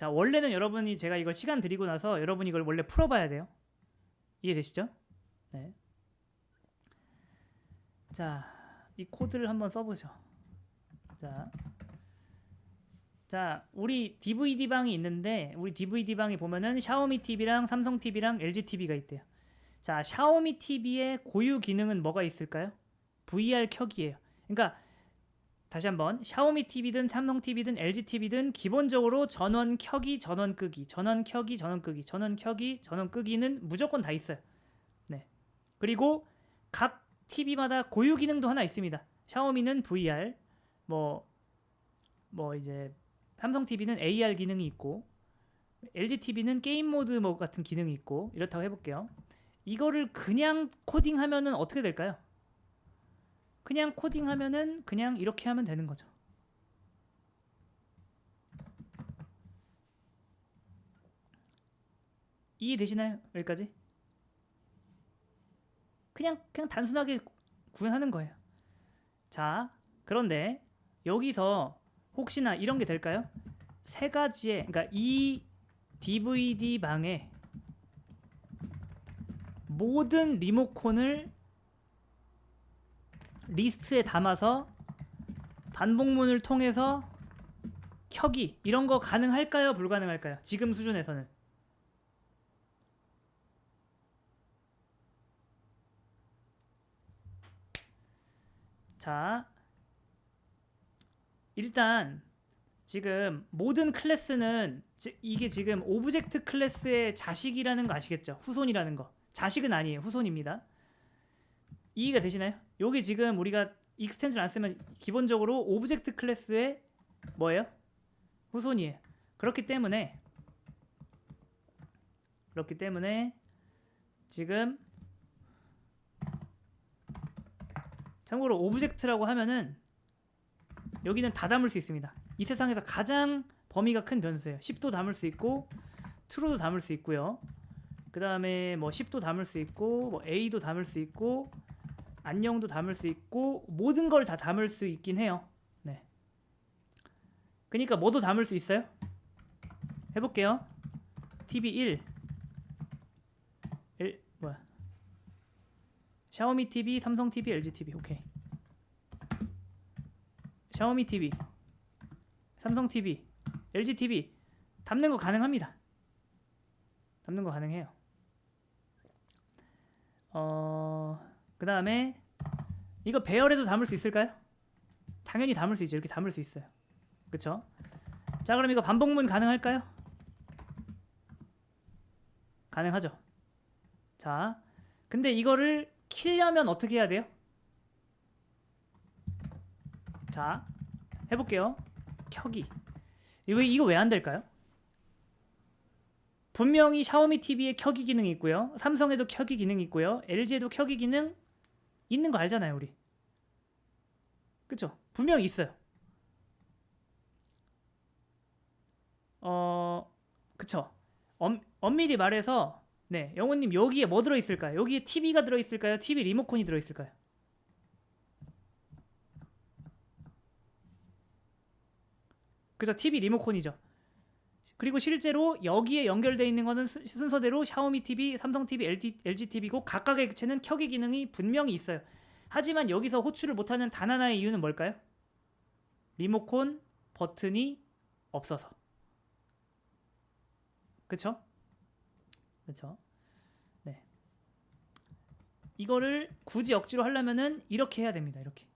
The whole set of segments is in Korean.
자, 원래는 여러분이 제가 이걸 시간 드리고 나서 여러분이 이걸 원래 풀어봐야 돼요. 이해되시죠? 네. 자, 이 코드를 한번 써보죠. 자, 자, 우리 DVD 방이 있는데 우리 DVD 방에 보면은 샤오미 TV랑 삼성 TV랑 LG TV가 있대요. 자, 샤오미 TV의 고유 기능은 뭐가 있을까요? VR 켜기예요. 그러니까 다시 한번 샤오미 TV든 삼성 TV든 LG TV든 기본적으로 전원 켜기, 전원 끄기, 전원 켜기, 전원 끄기, 전원 켜기, 전원 끄기는 무조건 다 있어요. 네. 그리고 각 TV마다 고유 기능도 하나 있습니다. 샤오미는 VR, 뭐, 뭐 이제 삼성 TV는 AR 기능이 있고, LG TV는 게임 모드 뭐 같은 기능이 있고 이렇다고 해볼게요. 이거를 그냥 코딩하면은 어떻게 될까요? 그냥 코딩하면은 그냥 이렇게 하면 되는 거죠. 이해되시나요? 여기까지? 그냥 그냥 단순하게 구현하는 거예요. 자, 그런데 여기서 혹시나 이런 게 될까요? 세 가지의 그러니까 이 DVD 방에 모든 리모컨을 리스트에 담아서 반복문을 통해서 켜기 이런 거 가능할까요? 불가능할까요? 지금 수준에서는 자 일단 지금 모든 클래스는 지- 이게 지금 오브젝트 클래스의 자식이라는 거 아시겠죠? 후손이라는 거 자식은 아니에요 후손입니다 이해가 되시나요? 여기 지금 우리가 익스텐션 안 쓰면 기본적으로 오브젝트 클래스의 뭐예요? 후손이에요. 그렇기 때문에 그렇기 때문에 지금 참고로 오브젝트라고 하면은 여기는 다 담을 수 있습니다. 이 세상에서 가장 범위가 큰 변수예요. 10도 담을 수 있고 true도 담을 수 있고요. 그 다음에 뭐 10도 담을 수 있고 뭐 a도 담을 수 있고 안녕도 담을 수 있고 모든 걸 다 담을 수 있긴 해요. 네. 그러니까 뭐도 담을 수 있어요? 해볼게요. TV 1, 1 뭐야? 샤오미 TV, 삼성 TV, LG TV. 오케이. 샤오미 TV, 삼성 TV, LG TV 담는 거 가능합니다. 담는 거 가능해요. 어. 그 다음에 이거 배열에도 담을 수 있을까요? 당연히 담을 수 있죠. 이렇게 담을 수 있어요. 그쵸? 자 그럼 이거 반복문 가능할까요? 가능하죠. 자 근데 이거를 키려면 어떻게 해야 돼요? 자 해볼게요. 켜기. 이거 이거 왜 안 될까요? 분명히 샤오미 TV에 켜기 기능이 있고요. 삼성에도 켜기 기능이 있고요. LG에도 켜기 기능 있는 거 알잖아요, 우리. 그쵸? 분명히 있어요. 어, 그쵸? 엄, 엄밀히 말해서, 네, 영호님 여기에 뭐 들어있을까요? 여기에 TV가 들어있을까요? TV 리모컨이 들어있을까요? 그죠? TV 리모컨이죠. 그리고 실제로 여기에 연결되어 있는 수- 순서대로 샤오미 TV, 삼성 TV, LG, LG TV고 각각의 객체는 켜기 기능이 분명히 있어요. 하지만 여기서 호출을 못하는 단 하나의 이유는 뭘까요? 리모컨 버튼이 없어서. 그쵸? 그쵸? 네. 이거를 굳이 억지로 하려면은 이렇게 해야 됩니다. 이렇게.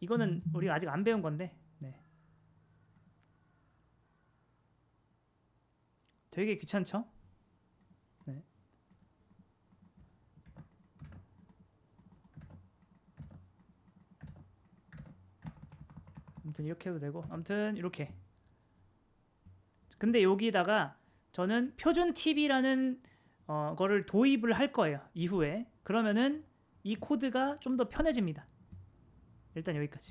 이거는 우리가 아직 안 배운 건데. 네. 되게 귀찮죠? 네. 아무튼 이렇게 해도 되고 아무튼 이렇게 근데 여기다가 저는 표준 TV라는 어, 거를 도입을 할 거예요 이후에 그러면은 이 코드가 좀 더 편해집니다 일단 여기까지